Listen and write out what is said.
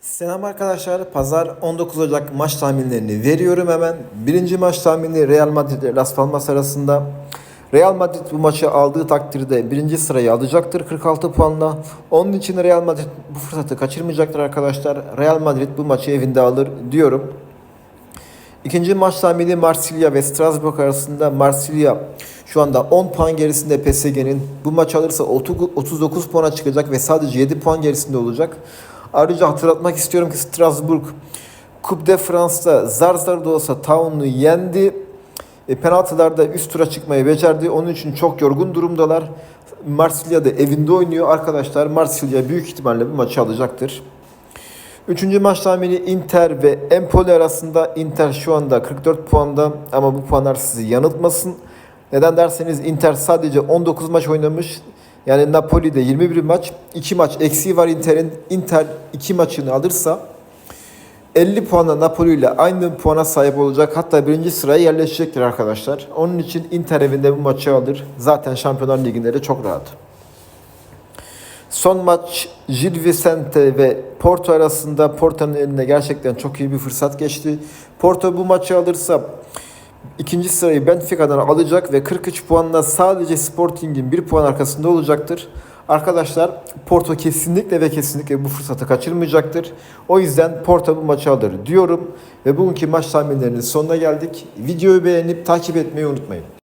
Selam arkadaşlar. Pazar 19 Ocak maç tahminlerini veriyorum hemen. Birinci maç tahmini Real Madrid ile Las Palmas arasında. Real Madrid bu maçı aldığı takdirde birinci sırayı alacaktır 46 puanla. Onun için Real Madrid bu fırsatı kaçırmayacaktır arkadaşlar. Real Madrid bu maçı evinde alır diyorum. İkinci maç tahmini Marsilya ve Strasbourg arasında Marsilya şu anda 10 puan gerisinde PSG'nin. Bu maç alırsa 30 39 puana çıkacak ve sadece 7 puan gerisinde olacak. Ayrıca hatırlatmak istiyorum ki Strasbourg Coupe de France'da zar zar da olsa Town'u yendi. E, penaltılarda üst tura çıkmayı becerdi. Onun için çok yorgun durumdalar. Marsilya da evinde oynuyor. Arkadaşlar Marsilya büyük ihtimalle bu maçı alacaktır. Üçüncü maç tahmini Inter ve Empoli arasında. Inter şu anda 44 puanda ama bu puanlar sizi yanıltmasın. Neden derseniz Inter sadece 19 maç oynamış. Yani Napoli'de 21 maç, 2 maç eksiği var Inter'in. Inter 2 maçını alırsa 50 puanla Napoli ile aynı puana sahip olacak. Hatta birinci sıraya yerleşecektir arkadaşlar. Onun için Inter evinde bu maçı alır. Zaten Şampiyonlar Ligi'nde de çok rahat. Son maç Gil Vicente ve Porto arasında Porto'nun eline gerçekten çok iyi bir fırsat geçti. Porto bu maçı alırsa ikinci sırayı Benfica'dan alacak ve 43 puanla sadece Sporting'in 1 puan arkasında olacaktır. Arkadaşlar Porto kesinlikle ve kesinlikle bu fırsatı kaçırmayacaktır. O yüzden Porto bu maçı alır diyorum. Ve bugünkü maç tahminlerinin sonuna geldik. Videoyu beğenip takip etmeyi unutmayın.